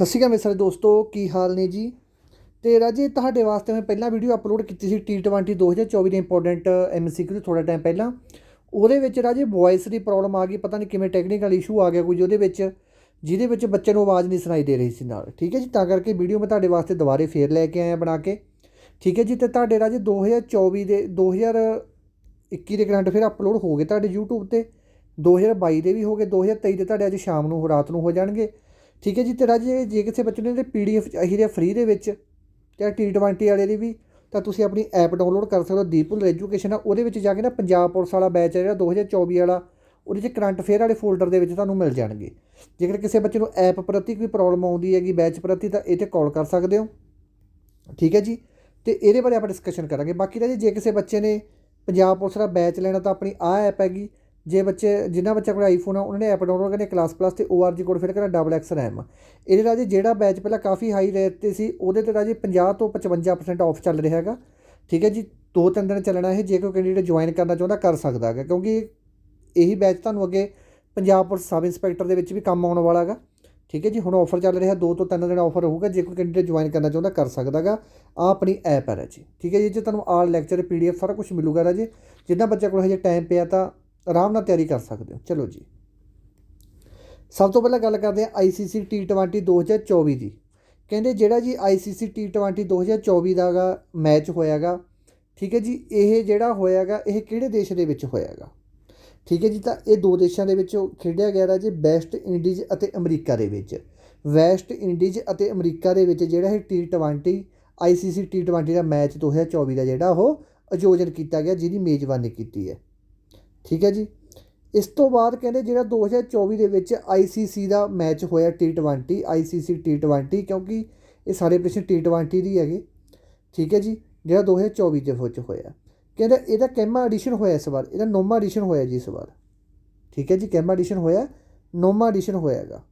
ਸਤਿ ਸ਼੍ਰੀ ਅਕਾਲ ਮੇਰੇ ਸਾਰੇ ਦੋਸਤੋ, ਕੀ ਹਾਲ ਨੇ ਜੀ? ਤੇ ਰਾਜੇ, ਤੁਹਾਡੇ ਵਾਸਤੇ ਮੈਂ ਪਹਿਲਾਂ ਵੀਡੀਓ ਅਪਲੋਡ ਕੀਤੀ ਸੀ T20 2024 ਦੇ ਇੰਪੋਰਟੈਂਟ ਐਮਸੀਕਿਊ ਤੋਂ ਥੋੜਾ ਟਾਈਮ ਪਹਿਲਾਂ। ਉਹਦੇ ਵਿੱਚ ਰਾਜੇ ਵੌਇਸ ਦੀ ਪ੍ਰੋਬਲਮ ਆ ਗਈ, ਪਤਾ ਨਹੀਂ ਕਿਵੇਂ ਟੈਕਨੀਕਲ ਇਸ਼ੂ ਆ ਗਿਆ ਕੋਈ, ਉਹਦੇ ਵਿੱਚ, ਜਿਹਦੇ ਵਿੱਚ ਬੱਚੇ ਨੂੰ ਆਵਾਜ਼ ਨਹੀਂ ਸੁਣਾਈ ਦੇ ਰਹੀ ਸੀ ਨਾਲ। ਠੀਕ ਹੈ ਜੀ? ਤਾਂ ਕਰਕੇ ਵੀਡੀਓ ਮੈਂ ਤੁਹਾਡੇ ਵਾਸਤੇ ਦੁਬਾਰੇ ਫੇਰ ਲੈ ਕੇ ਆਇਆ ਬਣਾ ਕੇ। ਠੀਕ ਹੈ ਜੀ? ਤੇ ਤੁਹਾਡੇ ਰਾਜੇ 2024 ਦੇ 2021 ਦੇ ਕਰੰਟ ਫਿਰ ਅਪਲੋਡ ਹੋ ਗਏ ਤੁਹਾਡੇ YouTube ਤੇ। 2022 ਦੇ ਵੀ ਹੋ ਗਏ 2023 ਦੇ ਤੁਹਾਡੇ ਅੱਜ ਸ਼ਾਮ ਨੂੰ, ਰਾਤ ਨੂੰ ਹੋ ਜਾਣਗੇ। ਠੀਕ ਹੈ ਜੀ, ਤੇ ਰਾਜੇ ਜੇ ਕਿਸੇ ਬੱਚੇ ਨੇ ਪੀਡੀਐਫ ਚਾਹੀਦੀ ਹੈ ਫ੍ਰੀ ਦੇ ਵਿੱਚ ਚਾਹੇ T20 ਵਾਲੇ ਦੀ ਵੀ, ਤਾਂ ਤੁਸੀਂ ਆਪਣੀ ਐਪ ਡਾਊਨਲੋਡ ਕਰ ਸਕਦੇ ਹੋ, ਦੀਪੁਲ ਐਜੂਕੇਸ਼ਨ ਆ, ਉਹਦੇ ਵਿੱਚ ਜਾ ਕੇ ਨਾ ਪੰਜਾਬ ਪੁਲਿਸ ਵਾਲਾ ਬੈਚ ਹੈ ਜਿਹੜਾ 2024 ਵਾਲਾ, ਉਹਦੇ 'ਚ ਕਰੰਟ ਅਫੇਅਰ ਵਾਲੇ ਫੋਲਡਰ ਦੇ ਵਿੱਚ ਤੁਹਾਨੂੰ ਮਿਲ ਜਾਣਗੇ। ਜੇਕਰ ਕਿਸੇ ਬੱਚੇ ਨੂੰ ਐਪ ਪ੍ਰਤੀ ਕੋਈ ਪ੍ਰੋਬਲਮ ਆਉਂਦੀ ਹੈਗੀ ਬੈਚ ਪ੍ਰਤੀ, ਤਾਂ ਇਹ 'ਤੇ ਕਾਲ ਕਰ ਸਕਦੇ ਹੋ। ਠੀਕ ਹੈ ਜੀ, ਤੇ ਇਹਦੇ ਬਾਰੇ ਆਪਾਂ ਡਿਸਕਸ਼ਨ ਕਰਾਂਗੇ। ਬਾਕੀ ਰਾਜੇ ਜੇ ਕਿਸੇ ਬੱਚੇ ਨੇ ਪੰਜਾਬ ਪੁਲਿਸ ਦਾ ਬੈਚ ਲੈਣਾ, ਤਾਂ ਆਪਣੀ ਆਹ ਐਪ ਹੈਗੀ ਜੇ ਬੱਚੇ, ਜਿਨ੍ਹਾਂ ਬੱਚਾ ਕੋਲ ਆਈਫੋਨ ਆ, ਉਹਨਾਂ ਨੇ ਐਪ ਡਾਊਨਲੋਡ ਕਰਨੀ ਕਲਾਸ ਪਲੱਸ ਤੇ ORG ਕੋਡ ਫਿਰ ਕਰਨਾ ਡਬਲ ਐਕਸ ਰੈਮ ਇਹਦੇ ਰਾਜੇ ਜਿਹੜਾ ਬੈਚ ਪਹਿਲਾਂ ਕਾਫੀ ਹਾਈ ਰੇਟ ਤੇ ਸੀ, ਉਹਦੇ ਤੇ ਰਾਜੇ 50 ਤੋਂ 55% ਆਫ ਚੱਲ ਰਿਹਾ ਹੈਗਾ। ਠੀਕ ਹੈ ਜੀ, ਦੋ ਤਿੰਨ ਦਿਨ ਚੱਲਣਾ ਇਹ, ਜੇ ਕੋਈ ਕੈਂਡੀਡੇਟ ਜੁਆਇਨ ਕਰਨਾ ਚਾਹੁੰਦਾ, ਕਰ ਸਕਦਾ ਹੈਗਾ, ਕਿਉਂਕਿ ਇਹੀ ਬੈਚ ਤੁਹਾਨੂੰ ਅੱਗੇ ਪੰਜਾਬ ਪੁਲਿਸ ਸਬ ਇੰਸਪੈਕਟਰ ਦੇ ਵਿੱਚ ਵੀ ਕੰਮ ਆਉਣ ਵਾਲਾ ਹੈਗਾ। ਠੀਕ ਹੈ ਜੀ, ਹੁਣ ਆਫਰ ਚੱਲ ਰਿਹਾ, ਦੋ ਤੋਂ ਤਿੰਨ ਦਿਨ ਆਫਰ ਹੋਊਗਾ, ਜੇ ਕੋਈ ਕੈਂਡੀਡੇਟ ਜੁਆਇਨ ਕਰਨਾ ਚਾਹੁੰਦਾ, ਕਰ ਸਕਦਾ ਹੈਗਾ। ਆ ਆਪਣੀ ਐਪ ਹੈ ਰਾਜੀ। ਠੀਕ ਹੈ ਜੀ, ਜੇ ਤੁਹਾਨੂੰ ਆਲ ਲੈਕਚਰ ਪੀਡੀਐਫ ਸਾਰਾ ਕੁਝ ਮਿਲੂਗਾ ਰਾਜੀ। ਜਿੱਦਾਂ ਬੱਚੇ ਕੋਲ ਹਜੇ ਟਾਈਮ ਪਿਆ ਤਾਂ ਆਰਾਮ ਨਾਲ ਤਿਆਰੀ ਕਰ ਸਕਦੇ ਹੋ। ਚਲੋ ਜੀ। ਸਭ ਤੋਂ ਪਹਿਲਾਂ ਗੱਲ ਕਰਦੇ ਹਾਂ ICC T20 2024 ਦੀ ਕਹਿੰਦੇ ਜਿਹੜਾ ਜੀ ICC T20 2024 ਦਾਗਾ ਮੈਚ ਹੋਇਆਗਾ, ਠੀਕ ਹੈ ਜੀ, ਇਹ ਜਿਹੜਾ ਹੋਇਆਗਾ, ਇਹ ਕਿਹੜੇ ਦੇਸ਼ ਦੇ ਵਿੱਚ ਹੋਇਆਗਾ? ਠੀਕ ਹੈ ਜੀ, ਤਾਂ ਇਹ ਦੋ ਦੇਸ਼ਾਂ ਦੇ ਵਿੱਚ ਖੇਡਿਆ ਗਿਆ ਜੀ, ਵੈਸਟ ਇੰਡੀਜ਼ ਅਤੇ ਅਮਰੀਕਾ ਦੇ ਵਿੱਚ। ਵੈਸਟ ਇੰਡੀਜ਼ ਅਤੇ ਅਮਰੀਕਾ ਦੇ ਵਿੱਚ ਜਿਹੜਾ ਇਹ T20 ICC T20 ਦਾ ਮੈਚ 2024 ਦਾ ਜਿਹੜਾ ਉਹ ਆਯੋਜਨ ਕੀਤਾ ਗਿਆ, ਜਿਹਦੀ ਮੇਜ਼ਬਾਨੀ ਕੀਤੀ ਹੈ। ਠੀਕ ਹੈ ਜੀ। ਇਸ ਤੋਂ ਬਾਅਦ ਕਹਿੰਦੇ ਜਿਹੜਾ 2024 ਦੇ ਵਿੱਚ ICC ਦਾ ਮੈਚ ਹੋਇਆ T20 ICC T20 ਕਿਉਂਕਿ ਇਹ ਸਾਰੇ ਪ੍ਰਸ਼ਨ T20 ਦੀ ਹੈਗੇ। ਠੀਕ ਹੈ ਜੀ, ਜਿਹੜਾ 2024 ਦੇ ਵਿੱਚ ਹੋਇਆ। ਕਹਿੰਦੇ ਇਹਦਾ ਕੈਮਾ ਐਡੀਸ਼ਨ ਹੋਇਆ ਇਸ ਵਾਰ, ਇਹਦਾ ਨੌਵਾਂ ਐਡੀਸ਼ਨ ਹੋਇਆ ਜੀ ਇਸ ਵਾਰ। ਠੀਕ ਹੈ ਜੀ, ਕੈਮਾ ਐਡੀਸ਼ਨ ਹੋਇਆ ਨੌਵਾਂ ਐਡੀਸ਼ਨ ਹੋਇਆਗਾ।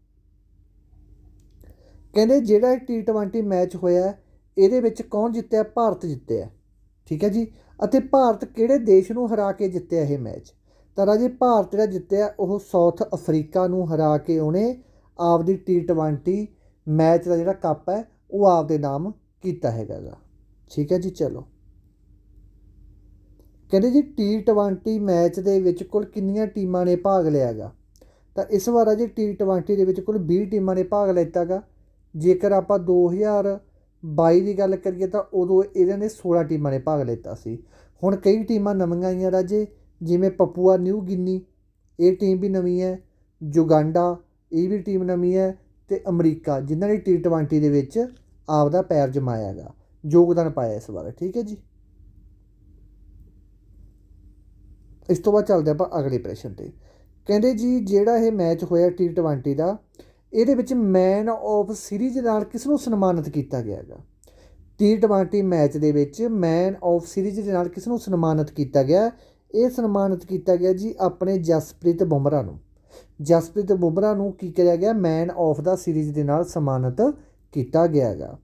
ਕਹਿੰਦੇ ਜਿਹੜਾ T20 ਮੈਚ ਹੋਇਆ, ਇਹਦੇ ਵਿੱਚ ਕੌਣ ਜਿੱਤਿਆ? ਭਾਰਤ ਜਿੱਤਿਆ। ਠੀਕ ਹੈ ਜੀ, ਅਤੇ ਭਾਰਤ ਕਿਹੜੇ ਦੇਸ਼ ਨੂੰ ਹਰਾ ਕੇ ਜਿੱਤਿਆ ਇਹ ਮੈਚ ਤਾਂ ਰਾਜੇ ਭਾਰਤ ਜਿਹੜਾ ਜਿੱਤਿਆ, ਉਹ ਸਾਊਥ ਅਫਰੀਕਾ ਨੂੰ ਹਰਾ ਕੇ ਉਹਨੇ ਆਪਦੀ T20 ਮੈਚ ਦਾ ਜਿਹੜਾ ਕੱਪ ਹੈ, ਉਹ ਆਪਦੇ ਨਾਮ ਕੀਤਾ ਹੈਗਾ ਗਾ। ਠੀਕ ਹੈ ਜੀ, ਚਲੋ। ਕਹਿੰਦੇ ਜੀ T20 ਮੈਚ ਦੇ ਵਿੱਚ ਕੁੱਲ ਕਿੰਨੀਆਂ ਟੀਮਾਂ ਨੇ ਭਾਗ ਲਿਆਗਾ ਤਾਂ ਇਸ ਵਾਰ ਅਜੇ T20 ਦੇ ਵਿੱਚ ਕੁੱਲ 20 ਟੀਮਾਂ ਨੇ ਭਾਗ ਲਿੱਤਾਗਾ ਜੇਕਰ ਆਪਾਂ 2022 ਦੀ ਗੱਲ ਕਰੀਏ ਤਾਂ ਉਦੋਂ ਇਹਨਾਂ ਨੇ 16 ਟੀਮਾਂ ਨੇ ਭਾਗ ਲਿੱਤਾ ਸੀ। ਹੁਣ ਕਈ ਟੀਮਾਂ ਨਵੀਆਂ ਆਈਆਂ ਰਾਜੇ। ਜਿਵੇਂ ਪਪੂਆ ਨਿਊ ਗਿਨੀ ਇਹ ਟੀਮ ਵੀ ਨਵੀਂ ਹੈ ਜੁਗਾਂਡਾ ਇਹ ਵੀ ਟੀਮ ਨਵੀਂ ਹੈ ਅਤੇ ਅਮਰੀਕਾ ਜਿਨ੍ਹਾਂ ਨੇ T20 ਦੇ ਵਿੱਚ ਆਪਦਾ ਪੈਰ ਜਮਾਇਆ ਜਮਾਇਆਗਾ ਯੋਗਦਾਨ ਪਾਇਆ ਇਸ ਵਾਰ, ਠੀਕ ਹੈ ਜੀ? ਇਸ ਤੋਂ ਬਾਅਦ ਚੱਲਦੇ ਆਪਾਂ ਅਗਲੇ ਪ੍ਰਸ਼ਨ ਤੇ। ਕਹਿੰਦੇ ਜੀ, ਜਿਹੜਾ ਇਹ ਮੈਚ ਹੋਇਆ T20 ਦਾ, ਇਹਦੇ ਵਿੱਚ ਮੈਨ ਆਫ ਸੀਰੀਜ਼ ਨਾਲ ਕਿਸ ਨੂੰ ਸਨਮਾਨਿਤ ਕੀਤਾ ਗਿਆ ਹੈਗਾ T20 ਮੈਚ ਦੇ ਵਿੱਚ ਮੈਨ ਆਫ ਸੀਰੀਜ਼ ਦੇ ਨਾਲ ਕਿਸ ਨੂੰ ਸਨਮਾਨਿਤ ਕੀਤਾ ਗਿਆ? ਇਹ ਸਨਮਾਨਿਤ ਕੀਤਾ ਗਿਆ ਜੀ ਆਪਣੇ ਜਸਪ੍ਰੀਤ ਬੁਮਰਾ ਨੂੰ। ਜਸਪ੍ਰੀਤ ਬੁਮਰਾ ਨੂੰ ਕੀ ਕਰਿਆ ਗਿਆ? ਮੈਨ ਆਫ ਦਾ ਸੀਰੀਜ਼ ਦੇ ਨਾਲ ਸਨਮਾਨਿਤ ਕੀਤਾ ਗਿਆ ਹੈਗਾ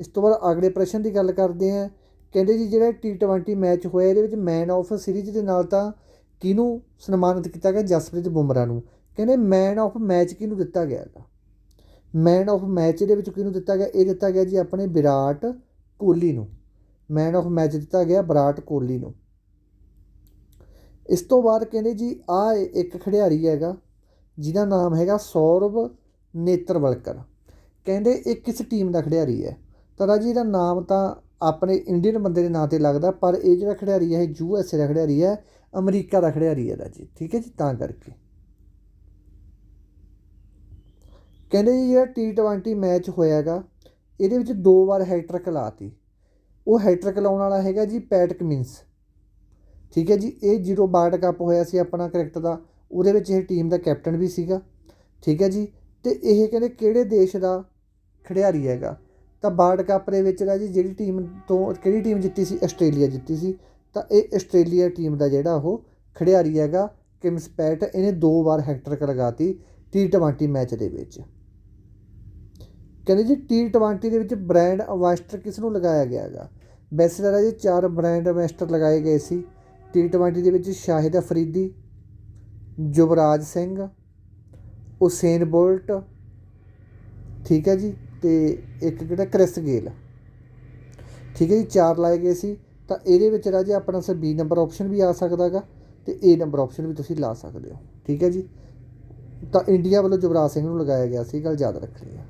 ਇਸ ਤੋਂ ਬਾਅਦ ਅਗਲੇ ਪ੍ਰਸ਼ਨ ਦੀ ਗੱਲ ਕਰਦੇ ਹਾਂ। ਕਹਿੰਦੇ ਜੀ ਜਿਹੜਾ T20 ਮੈਚ ਹੋਇਆ ਇਹਦੇ ਵਿੱਚ ਮੈਨ ਆਫ ਸੀਰੀਜ਼ ਦੇ ਨਾਲ ਤਾਂ ਕਿਹਨੂੰ ਸਨਮਾਨਿਤ ਕੀਤਾ ਗਿਆ? ਜਸਪ੍ਰੀਤ ਬੁਮਰਾ ਨੂੰ। ਕਹਿੰਦੇ ਮੈਨ ਆਫ ਮੈਚ ਕਿਹਨੂੰ ਦਿੱਤਾ ਗਿਆ ਹੈਗਾ ਮੈਨ ਆਫ ਮੈਚ ਇਹਦੇ ਵਿੱਚ ਕਿਹਨੂੰ ਦਿੱਤਾ ਗਿਆ? ਇਹ ਦਿੱਤਾ ਗਿਆ ਜੀ ਆਪਣੇ ਵਿਰਾਟ ਕੋਹਲੀ ਨੂੰ। ਮੈਨ ਆਫ ਮੈਚ ਦਿੱਤਾ ਗਿਆ ਵਿਰਾਟ ਕੋਹਲੀ ਨੂੰ। ਇਸ ਤੋਂ ਬਾਅਦ ਕਹਿੰਦੇ ਜੀ ਆ ਇੱਕ ਖਿਡਾਰੀ ਹੈਗਾ, ਜਿਹਦਾ ਨਾਮ ਹੈਗਾ ਸੌਰਵ ਨੇਤਰਵਲਕਰ। ਕਹਿੰਦੇ ਇਹ ਕਿਸ ਟੀਮ ਦਾ ਖਿਡਾਰੀ ਹੈ। ਤਾਂ ਰਾਜੀ ਇਹਦਾ ਨਾਮ ਤਾਂ ਆਪਣੇ ਇੰਡੀਅਨ ਬੰਦੇ ਦੇ ਨਾਂ ਤੇ ਲੱਗਦਾ, ਪਰ ਇਹ ਜਿਹੜਾ ਖਿਡਾਰੀ ਹੈ, ਇਹ ਯੂ ਐਸ ਏ ਦਾ ਖਿਡਾਰੀ ਹੈ, ਅਮਰੀਕਾ ਦਾ ਖਿਡਾਰੀ ਹੈ ਰਾਜੀ ਠੀਕ ਹੈ ਜੀ, ਤਾਂ ਕਰਕੇ। ਕਹਿੰਦੇ ਜੀ, ਜਿਹੜਾ T20 ਮੈਚ ਹੋਇਆਗਾ ਇਹਦੇ ਵਿੱਚ ਦੋ ਵਾਰ ਹੈਟ੍ਰਿਕ ਲਾਤੀ। ਉਹ ਹੈਟ੍ਰਿਕ ਲਾਉਣ ਵਾਲਾ ਹੈਗਾ ਜੀ, ਪੈਟ ਕਮਿੰਸ। ਠੀਕ ਹੈ ਜੀ, ਇਹ ਜੀਰੋ ਵਰਲਡ ਕੱਪ ਹੋਇਆ ਸੀ ਆਪਣਾ ਕ੍ਰਿਕਟ ਦਾ, ਉਹਦੇ ਵਿੱਚ ਇਹ ਟੀਮ ਦਾ ਕੈਪਟਨ ਵੀ ਸੀਗਾ, ਠੀਕ ਹੈ ਜੀ, ਤੇ ਇਹ ਕਹਿੰਦੇ ਕਿਹੜੇ ਦੇਸ਼ ਦਾ ਖਿਡਾਰੀ ਹੈਗਾ? ਤਾਂ ਵਰਲਡ ਕੱਪ ਦੇ ਵਿੱਚ ਜੀ, ਜਿਹੜੀ ਟੀਮ ਤੋਂ, ਕਿਹੜੀ ਟੀਮ ਜਿੱਤੀ ਸੀ? ਆਸਟ੍ਰੇਲੀਆ ਜਿੱਤੀ ਸੀ, ਤਾਂ ਇਹ ਆਸਟ੍ਰੇਲੀਆ ਟੀਮ ਦਾ ਜਿਹੜਾ ਉਹ ਖਿਡਾਰੀ ਹੈਗਾ ਕਿਮਸ ਪੈਟ ਇਹਨੇ ਦੋ ਵਾਰ ਹੈਟ੍ਰਿਕ ਲਗਾਤੀ T20 ਮੈਚ ਦੇ ਵਿੱਚ। ਕਹਿੰਦੇ ਜੀ T20 ਦੇ ਵਿੱਚ ਬ੍ਰਾਂਡ ਅਵਾਸਟਰ ਕਿਸ ਨੂੰ ਲਗਾਇਆ ਗਿਆ ਹੈਗਾ? ਵੈਸੇ ਤਾਂ ਜੀ, ਚਾਰ ਬ੍ਰਾਂਡ ਅਵਾਸਟਰ ਲਗਾਏ ਗਏ ਸੀ T20 ਦੇ ਵਿੱਚ ਸ਼ਾਹਿਦ ਅਫਰੀਦੀ ਯੁਵਰਾਜ ਸਿੰਘ, ਉਸੇਨ ਬੋਲਟ, ਠੀਕ ਹੈ ਜੀ, ਤੇ ਇੱਕ ਜਿਹੜਾ ਕ੍ਰਿਸ ਗੇਲ। ਠੀਕ ਹੈ ਜੀ, ਚਾਰ ਲਾਏ ਗਏ ਸੀ, ਤਾਂ ਇਹਦੇ ਵਿੱਚ ਰਾਜੇ ਆਪਣਾ ਸਰ ਬੀ ਨੰਬਰ ਆਪਸ਼ਨ ਵੀ ਆ ਸਕਦਾਗਾ ਤੇ ਏ ਨੰਬਰ ਆਪਸ਼ਨ ਵੀ ਤੁਸੀਂ ਲਾ ਸਕਦੇ ਹੋ। ਠੀਕ ਹੈ ਜੀ, ਤਾਂ ਇੰਡੀਆ ਵੱਲੋਂ ਯੁਵਰਾਜ ਸਿੰਘ ਨੂੰ ਲਗਾਇਆ ਗਿਆ ਸੀ, ਇਹ ਗੱਲ ਯਾਦ ਰੱਖਣੀ ਹੈ।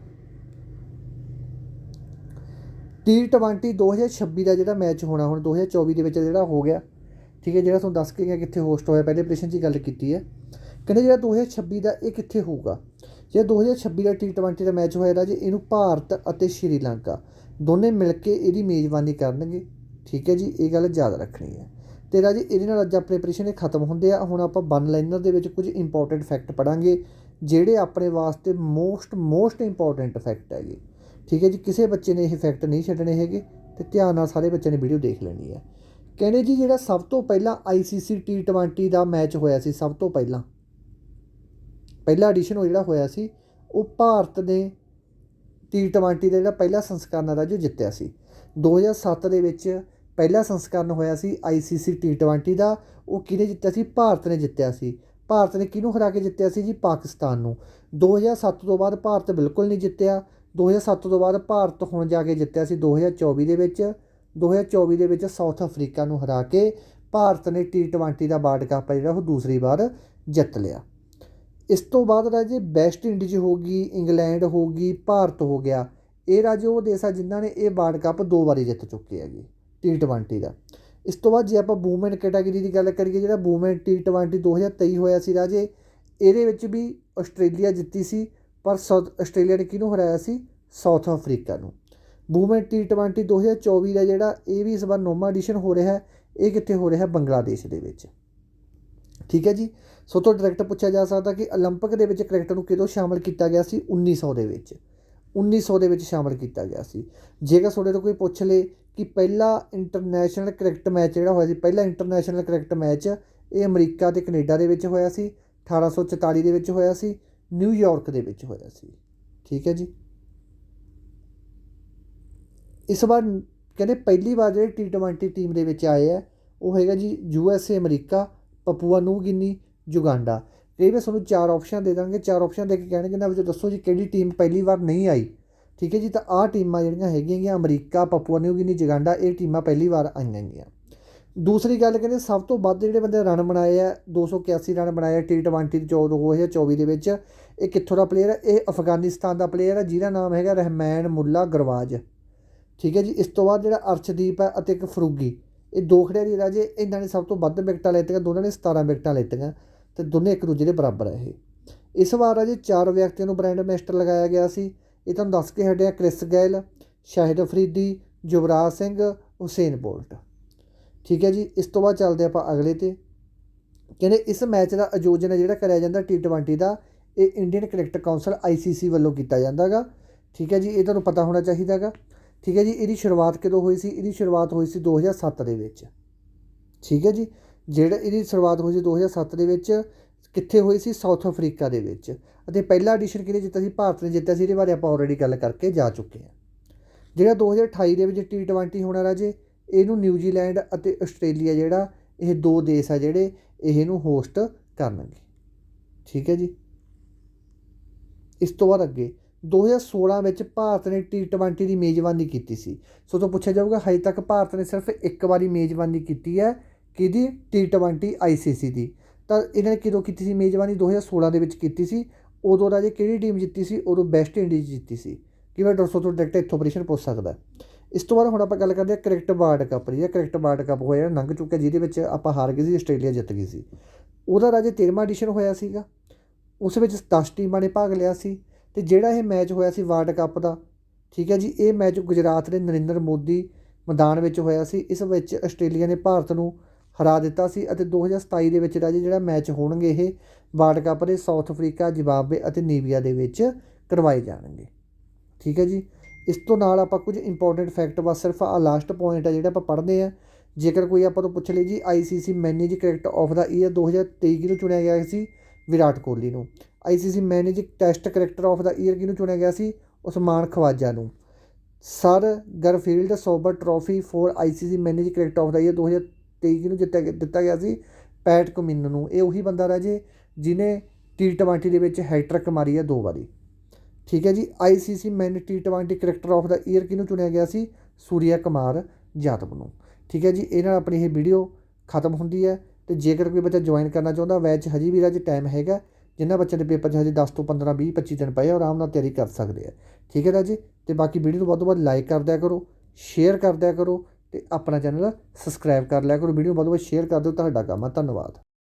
T20 2026 ਦਾ ਜਿਹੜਾ ਮੈਚ ਹੋਣਾ ਹੁਣ 2024 ਦੇ ਵਿੱਚ ਜਿਹੜਾ ਹੋ ਗਿਆ ਠੀਕ ਹੈ, ਜਿਹੜਾ ਤੁਹਾਨੂੰ ਦੱਸ ਕੇ ਗਿਆ ਕਿੱਥੇ ਹੋਸਟ ਹੋਇਆ, ਪਹਿਲੇ ਪ੍ਰਸ਼ਨ 'ਚ ਗੱਲ ਕੀਤੀ ਹੈ। ਕਹਿੰਦੇ ਜਿਹੜਾ 2026 ਦਾ ਇਹ ਕਿੱਥੇ ਹੋਊਗਾ? ਜਿਹੜਾ 2026 ਦਾ T20 ਦਾ ਮੈਚ ਹੋਇਆ ਰਾਜੇ ਇਹਨੂੰ ਭਾਰਤ ਅਤੇ ਸ਼੍ਰੀਲੰਕਾ ਦੋਨੇ ਮਿਲ ਕੇ ਇਹਦੀ ਮੇਜ਼ਬਾਨੀ ਕਰਨਗੇ। ਠੀਕ ਹੈ ਜੀ, ਇਹ ਗੱਲ ਯਾਦ ਰੱਖਣੀ ਹੈ। ਤੇ ਰਾਜੇ ਇਹਦੇ ਨਾਲ ਅੱਜ ਆਪਣੇ ਪ੍ਰਸ਼ਨ ਇਹ ਖਤਮ ਹੁੰਦੇ ਆ। ਹੁਣ ਆਪਾਂ ਵਨ ਲਾਈਨਰ ਦੇ ਵਿੱਚ ਕੁਝ ਇੰਪੋਰਟੈਂਟ ਫੈਕਟ ਪੜਾਂਗੇ ਜਿਹੜੇ ਆਪਣੇ ਵਾਸਤੇ ਮੋਸਟ ਮੋਸਟ ਇੰਪੋਰਟੈਂਟ ਫੈਕਟ ਹੈਗੇ। ਠੀਕ ਹੈ ਜੀ, ਕਿਸੇ ਬੱਚੇ ਨੇ ਇਹ ਫੈਕਟ ਨਹੀਂ ਛੱਡਣੇ ਹੈਗੇ ਤੇ ਧਿਆਨ ਨਾਲ ਸਾਰੇ ਬੱਚਿਆਂ ਨੇ ਵੀਡੀਓ ਦੇਖ ਲੈਣੀ ਹੈ। ਕਹਿੰਦੇ ਜੀ ਜਿਹੜਾ ਸਭ ਤੋਂ ਪਹਿਲਾਂ ICC T20 ਦਾ ਮੈਚ ਹੋਇਆ ਸੀ, ਸਭ ਤੋਂ ਪਹਿਲਾਂ, ਪਹਿਲਾ ਐਡੀਸ਼ਨ ਉਹ ਜਿਹੜਾ ਹੋਇਆ ਸੀ, ਉਹ ਭਾਰਤ ਨੇ T20 ਦਾ ਜਿਹੜਾ ਪਹਿਲਾ ਸੰਸਕਰਨ ਦਾ ਜੋ ਜਿੱਤਿਆ ਸੀ। 2007 ਦੇ ਵਿੱਚ ਪਹਿਲਾ ਸੰਸਕਰਨ ਹੋਇਆ ਸੀ ICC T20 ਦਾ, ਉਹ ਕਿਹਨੇ ਜਿੱਤਿਆ ਸੀ? ਭਾਰਤ ਨੇ ਜਿੱਤਿਆ ਸੀ। ਭਾਰਤ ਨੇ ਕਿਹਨੂੰ ਹਰਾ ਕੇ ਜਿੱਤਿਆ ਸੀ ਜੀ? ਪਾਕਿਸਤਾਨ ਨੂੰ। 2007 ਤੋਂ ਬਾਅਦ ਭਾਰਤ ਬਿਲਕੁਲ ਨਹੀਂ ਜਿੱਤਿਆ। 2007 ਤੋਂ ਬਾਅਦ ਭਾਰਤ ਹੁਣ ਜਾ ਕੇ ਜਿੱਤਿਆ ਸੀ 2024 ਦੇ ਵਿੱਚ। 2024 ਦੇ ਵਿੱਚ ਸਾਊਥ ਅਫਰੀਕਾ ਨੂੰ ਹਰਾ ਕੇ ਭਾਰਤ ਨੇ T20 ਦਾ ਵਰਲਡ ਕੱਪ ਜਿਹੜਾ ਉਹ ਦੂਸਰੀ ਵਾਰ ਜਿੱਤ ਲਿਆ। ਇਸ ਤੋਂ ਬਾਅਦ ਰਾਜੇ ਵੈਸਟ ਇੰਡੀਜ਼ ਹੋ ਗਈ, ਇੰਗਲੈਂਡ ਹੋ ਗਈ, ਭਾਰਤ ਹੋ ਗਿਆ। ਇਹ ਰਾਜੇ ਉਹ ਦੇਸ਼ ਆ ਜਿਨ੍ਹਾਂ ਨੇ ਇਹ ਵਰਲਡ ਕੱਪ ਦੋ ਵਾਰੀ ਜਿੱਤ ਚੁੱਕੇ ਹੈਗੇ T20 ਦਾ। ਇਸ ਤੋਂ ਬਾਅਦ ਜੇ ਆਪਾਂ ਵੂਮਨ ਕੈਟਾਗਰੀ ਦੀ ਗੱਲ ਕਰੀਏ, ਜਿਹੜਾ ਵੂਮਨ T20 2023 ਹੋਇਆ ਸੀ ਰਾਜੇ, ਇਹਦੇ ਵਿੱਚ ਵੀ ਆਸਟ੍ਰੇਲੀਆ ਜਿੱਤੀ ਸੀ, ਪਰ ਸਾਊਥ ਆਸਟ੍ਰੇਲੀਆ ਨੇ ਕਿਹਨੂੰ ਹਰਾਇਆ ਸੀ? ਸਾਊਥ ਅਫਰੀਕਾ ਨੂੰ। ਵੂਮਨ T20 2024 ਦਾ ਜਿਹੜਾ ਇਹ ਵੀ ਇਸ ਵਾਰ ਨੌਵਾਂ ਐਡੀਸ਼ਨ ਹੋ ਰਿਹਾ ਹੈ ਇਹ ਕਿੱਥੇ ਹੋ ਰਿਹਾ ਹੈ ਬੰਗਲਾਦੇਸ਼ ਦੇ ਵਿੱਚ ਠੀਕ ਹੈ ਜੀ ਸੋ ਤੋਂ ਡਾਇਰੈਕਟ ਪੁੱਛਿਆ ਜਾ ਸਕਦਾ ਕਿ 올림픽 ਦੇ ਵਿੱਚ ਕ੍ਰਿਕਟ ਨੂੰ ਕਿਦੋਂ ਸ਼ਾਮਲ ਕੀਤਾ ਗਿਆ ਸੀ 1900 ਦੇ ਵਿੱਚ 1900 ਦੇ ਵਿੱਚ ਸ਼ਾਮਲ ਕੀਤਾ ਗਿਆ ਸੀ ਜੇਕਰ ਤੁਹਾਡੇ ਤੋਂ ਕੋਈ ਪੁੱਛ ਲੇ ਕਿ ਪਹਿਲਾ ਇੰਟਰਨੈਸ਼ਨਲ ਕ੍ਰਿਕਟ ਮੈਚ ਜਿਹੜਾ ਹੋਇਆ ਸੀ ਪਹਿਲਾ ਇੰਟਰਨੈਸ਼ਨਲ ਕ੍ਰਿਕਟ ਮੈਚ ਇਹ ਅਮਰੀਕਾ ਤੇ ਕੈਨੇਡਾ ਦੇ ਵਿੱਚ ਹੋਇਆ ਸੀ 1844 ਦੇ ਵਿੱਚ ਹੋਇਆ ਸੀ ਨਿਊਯਾਰਕ ਦੇ ਵਿੱਚ ਹੋਇਆ ਸੀ ਠੀਕ ਹੈ ਜੀ ਇਸ ਵਾਰ ਕਹਿੰਦੇ ਪਹਿਲੀ ਵਾਰ ਜਿਹੜੇ T20 ਟੀਮ ਦੇ ਵਿੱਚ ਆਏ ਆ, ਉਹ ਹੈਗਾ ਜੀ U S A America Papua New Guinea Uganda ਇਹ ਮੈਂ ਤੁਹਾਨੂੰ ਚਾਰ ਆਪਸ਼ਨ ਦੇ ਦਾਂਗੇ, ਚਾਰ ਆਪਸ਼ਨ ਦੇ ਕੇ ਕਹਿਣਗੇ ਨਾ ਵਿੱਚ ਦੱਸੋ ਜੀ ਕਿਹੜੀ ਟੀਮ ਪਹਿਲੀ ਵਾਰ ਨਹੀਂ ਆਈ। ਠੀਕ ਹੈ ਜੀ, ਤਾਂ ਆਹ ਟੀਮਾਂ ਜਿਹੜੀਆਂ ਹੈਗੀਆਂ America Papua New Guinea Uganda ਇਹ ਟੀਮਾਂ ਪਹਿਲੀ ਵਾਰ ਆਈਆਂ ਹੈਗੀਆਂ ਦੂਸਰੀ ਗੱਲ ਕਹਿੰਦੇ ਸਭ ਤੋਂ ਵੱਧ ਜਿਹੜੇ ਬੰਦੇ ਰਨ ਬਣਾਏ ਆ 281 ਰਨ ਬਣਾਏ ਆ T20 2024 ਦੇ ਵਿੱਚ, ਇਹ ਕਿੱਥੋਂ ਦਾ ਪਲੇਅਰ ਹੈ ਇਹ ਅਫਗਾਨਿਸਤਾਨ ਦਾ ਪਲੇਅਰ ਹੈ ਜਿਹਦਾ ਨਾਮ ਹੈਗਾ ਰਹਿਮਾਨ ਮੁੱਲਾ ਗਰਵਾਜ। ਠੀਕ ਹੈ ਜੀ, ਇਸ ਤੋਂ ਬਾਅਦ ਜਿਹੜਾ ਅਰਸ਼ਦੀਪ ਹੈ ਅਤੇ ਇੱਕ ਫਰੂਗੀ, ਇਹ ਦੋ ਖਿਡਾਰੀ ਰਾਜੇ, ਇਹਨਾਂ ਨੇ ਸਭ ਤੋਂ ਵੱਧ ਵਿਕਟਾਂ ਲੈਤੀਆਂ, ਦੋਨਾਂ ਨੇ 17 ਵਿਕਟਾਂ ਲੈਤੀਆਂ ਤੇ ਦੋਨੇ ਇੱਕ ਦੂਜੇ ਦੇ ਬਰਾਬਰ ਹੈ ਇਹ। ਇਸ ਵਾਰ ਰਾਜੇ ਚਾਰ ਵਿਅਕਤੀਆਂ ਨੂੰ ਬ੍ਰੈਂਡ ਮੈਸਟਰ ਲਗਾਇਆ ਗਿਆ ਸੀ। ਇਹ ਤੁਹਾਨੂੰ ਦੱਸ ਕੇ ਹਟਿਆ Chris Gayle, Shahid Afridi, Yuvraj Singh, Usain Bolt. ਠੀਕ ਹੈ ਜੀ, ਇਸ ਤੋਂ ਬਾਅਦ ਚੱਲਦੇ ਆਪਾਂ ਅਗਲੇ ਤੇ। ਕਹਿੰਦੇ ਇਸ ਮੈਚ ਦਾ ਆਯੋਜਨ ਹੈ ਜਿਹੜਾ ਕਰਿਆ ਜਾਂਦਾ T20 ਦਾ, ਇਹ ਇੰਡੀਅਨ ਕ੍ਰਿਕਟ ਕਾਉਂਸਲ ICC ਵੱਲੋਂ ਕੀਤਾ ਜਾਂਦਾਗਾ। ਠੀਕ ਹੈ ਜੀ, ਇਹ ਤੁਹਾਨੂੰ ਪਤਾ ਹੋਣਾ ਚਾਹੀਦਾਗਾ। ਠੀਕ ਹੈ ਜੀ, ਇਹਦੀ ਸ਼ੁਰੂਆਤ ਕਦੋਂ ਹੋਈ ਸੀ? ਇਹਦੀ ਸ਼ੁਰੂਆਤ ਹੋਈ ਸੀ 2007 ਦੇ ਵਿੱਚ। ਠੀਕ ਹੈ ਜੀ, ਜਿਹੜਾ ਇਹਦੀ ਸ਼ੁਰੂਆਤ ਹੋਈ ਸੀ 2007 ਦੇ ਵਿੱਚ, ਕਿੱਥੇ ਹੋਈ ਸੀ? ਸਾਊਥ ਅਫਰੀਕਾ ਦੇ ਵਿੱਚ। ਅਤੇ ਪਹਿਲਾ ਐਡੀਸ਼ਨ ਕਿਹਨੇ ਜਿੱਤਿਆ ਸੀ? ਭਾਰਤ ਨੇ ਜਿੱਤਿਆ ਸੀ, ਇਹਦੇ ਬਾਰੇ ਆਪਾਂ ਆਲਰੇਡੀ ਗੱਲ ਕਰਕੇ ਜਾ ਚੁੱਕੇ ਹਾਂ। ਜਿਹੜਾ 2028 ਦੇ ਵਿੱਚ T20 ਹੋਣਾ ਰਾਜੇ, ਇਹਨੂੰ ਨਿਊਜ਼ੀਲੈਂਡ ਅਤੇ ਆਸਟ੍ਰੇਲੀਆ ਜਿਹੜਾ, ਇਹ ਦੋ ਦੇਸ਼ ਆ ਜਿਹੜੇ, ਇਹਨੂੰ ਹੋਸਟ ਕਰਨਗੇ। ਠੀਕ ਹੈ ਜੀ। ਇਸ ਤੋਂ ਬਾਅਦ ਅੱਗੇ 2016 ਵਿੱਚ ਭਾਰਤ ਨੇ T20 ਦੀ ਮੇਜ਼ਬਾਨੀ ਕੀਤੀ ਸੀ। ਸੋ ਤੋਂ ਪੁੱਛਿਆ ਜਾਊਗਾ, ਹਜੇ ਤੱਕ ਭਾਰਤ ਨੇ ਸਿਰਫ ਇੱਕ ਵਾਰੀ ਮੇਜ਼ਬਾਨੀ ਕੀਤੀ ਹੈ ਕਿਹਦੀ? T20 ICC ਦੀ। ਤਾਂ ਇਹਨਾਂ ਨੇ ਕਿਦੋਂ ਕੀਤੀ ਸੀ ਮੇਜ਼ਬਾਨੀ? 2016 ਦੇ ਵਿੱਚ ਕੀਤੀ ਸੀ। ਉਦੋਂ ਰਾਜੇ ਕਿਹੜੀ ਟੀਮ ਜਿੱਤੀ ਸੀ? ਉਦੋਂ ਵੈਸਟ ਇੰਡੀਜ਼ ਜਿੱਤੀ ਸੀ। ਕਿਵੇਂ ਦਰਸੋ ਤੋਂ ਡਾਇਰੈਕਟ ਇੱਥੋਂ ਪ੍ਰਸ਼ਨ ਪੁੱਛ ਸਕਦਾ ਇਸ ਤੋਂ ਬਾਅਦ ਹੁਣ ਆਪਾਂ ਗੱਲ ਕਰਦੇ ਹਾਂ ਕ੍ਰਿਕਟ ਵਰਲਡ ਕੱਪ ਦੀ। ਇਹ ਕ੍ਰਿਕਟ ਵਰਲਡ ਕੱਪ ਹੋਇਆ ਲੰਘ ਚੁੱਕਿਆ, ਜਿਹਦੇ ਵਿੱਚ ਆਪਾਂ ਹਾਰ ਗਏ ਸੀ, ਆਸਟ੍ਰੇਲੀਆ ਜਿੱਤ ਗਈ ਸੀ। ਉਹਦਾ ਰਾਜੇ 13ਵਾਂ ਐਡੀਸ਼ਨ ਹੋਇਆ ਸੀਗਾ। ਉਸ ਵਿੱਚ 10 ਟੀਮਾਂ ਨੇ ਭਾਗ ਲਿਆ ਸੀ। ਤੇ ਜਿਹੜਾ ਇਹ ਮੈਚ ਹੋਇਆ ਸੀ ਵਰਲਡ ਕੱਪ ਦਾ, ਠੀਕ ਹੈ ਜੀ, ਇਹ ਮੈਚ ਗੁਜਰਾਤ ਦੇ ਨਰਿੰਦਰ ਮੋਦੀ ਮੈਦਾਨ ਵਿੱਚ ਹੋਇਆ ਸੀ, ਇਸ ਵਿੱਚ ਆਸਟ੍ਰੇਲੀਆ ਨੇ ਭਾਰਤ ਨੂੰ ਹਰਾ ਦਿੱਤਾ ਸੀ ਅਤੇ 2027 ਦੇ ਵਿੱਚ ਰਾਜੇ ਜਿਹੜਾ ਮੈਚ ਹੋਣਗੇ ਇਹ ਵਰਲਡ ਕੱਪ ਦੇ ਸਾਊਥ ਅਫਰੀਕਾ ਜ਼ਿੰਬਾਬਵੇ ਅਤੇ ਨੀਵੀਆ ਦੇ ਵਿੱਚ ਕਰਵਾਏ ਜਾਣਗੇ। ਠੀਕ ਹੈ ਜੀ, ਇਸ ਤੋਂ ਨਾਲ ਆਪਾਂ ਕੁਝ ਇੰਪੋਰਟੈਂਟ ਫੈਕਟ ਬਸ ਸਿਰਫ ਆ ਲਾਸਟ ਪੁਆਇੰਟ ਹੈ ਜਿਹੜਾ ਆਪਾਂ ਪੜ੍ਹਦੇ ਆ ਜੇਕਰ ਕੋਈ ਆਪਾਂ ਤੋਂ ਪੁੱਛ ਲੇ ਜੀ ICC men's cricket of the year 2023 ਨੂੰ ਚੁਣਿਆ ਗਿਆ ਸੀ, ਵਿਰਾਟ ਕੋਹਲੀ ਨੂੰ। ICC men's test cricketer of the year ਕਿਹਨੂੰ ਚੁਣਿਆ ਗਿਆ ਸੀ? ਉਸਮਾਨ ਖਵਾਜਾ ਨੂੰ। Sir Garfield Sobers trophy for ICC men's cricketer of the year 2023 ਕਿਹਨੂੰ ਜਿੱਤਿਆ ਗਿਆ- ਦਿੱਤਾ ਗਿਆ ਸੀ? ਪੈਟ ਕਮਿੰਨ ਨੂੰ। ਇਹ ਉਹੀ ਬੰਦਾ ਰਾਜੇ ਜਿਨੇ T20 ਦੇ ਵਿੱਚ ਹੈਟ੍ਰਿਕ ਮਾਰੀ ਹੈ ਦੋ ਵਾਰੀ। ਠੀਕ ਹੈ ਜੀ? ICC man T20 cricketer of the year ਕਿਹਨੂੰ ਚੁਣਿਆ ਗਿਆ ਸੀ? ਸੂਰਿਆ ਕੁਮਾਰ ਯਾਦਵ ਨੂੰ। ਠੀਕ ਹੈ ਜੀ? ਇਹ ਨਾਲ ਆਪਣੀ ਇਹ ਵੀਡੀਓ ਖਤਮ ਹੁੰਦੀ ਹੈ ਤੇ ਜੇਕਰ ਕੋਈ ਬੱਚਾ ਜੁਆਇਨ ਕਰਨਾ ਚਾਹੁੰਦਾ, ਵੈਚ ਹਜੇ ਵੀ ਰਾਜ ਟਾਈਮ ਹੈਗਾ। ਜਿਨ੍ਹਾਂ ਬੱਚਿਆਂ ਦੇ ਪੇਪਰ 'ਚ ਹਜੇ 10 ਤੋਂ 15 20 25 ਦਿਨ ਪਏ ਆ ਉਹ ਆਰਾਮ ਨਾਲ ਤਿਆਰੀ ਕਰ ਸਕਦੇ ਆ। ਠੀਕ ਹੈ ਰਾਜੇ ਤੇ ਬਾਕੀ ਵੀਡੀਓ ਨੂੰ ਵੱਧ ਤੋਂ ਵੱਧ ਲਾਈਕ ਕਰ ਦਿਆ ਕਰੋ ਸ਼ੇਅਰ ਕਰ ਦਿਆ ਕਰੋ ਤੇ ਆਪਣਾ ਚੈਨਲ ਸਬਸਕ੍ਰਾਈਬ ਕਰ ਲਿਆ ਕਰੋ। ਵੀਡੀਓ ਵੱਧ ਤੋਂ ਵੱਧ ਸ਼ੇਅਰ ਕਰ ਦਿਓ, ਤੁਹਾਡਾ ਕੰਮ ਆ। ਧੰਨਵਾਦ।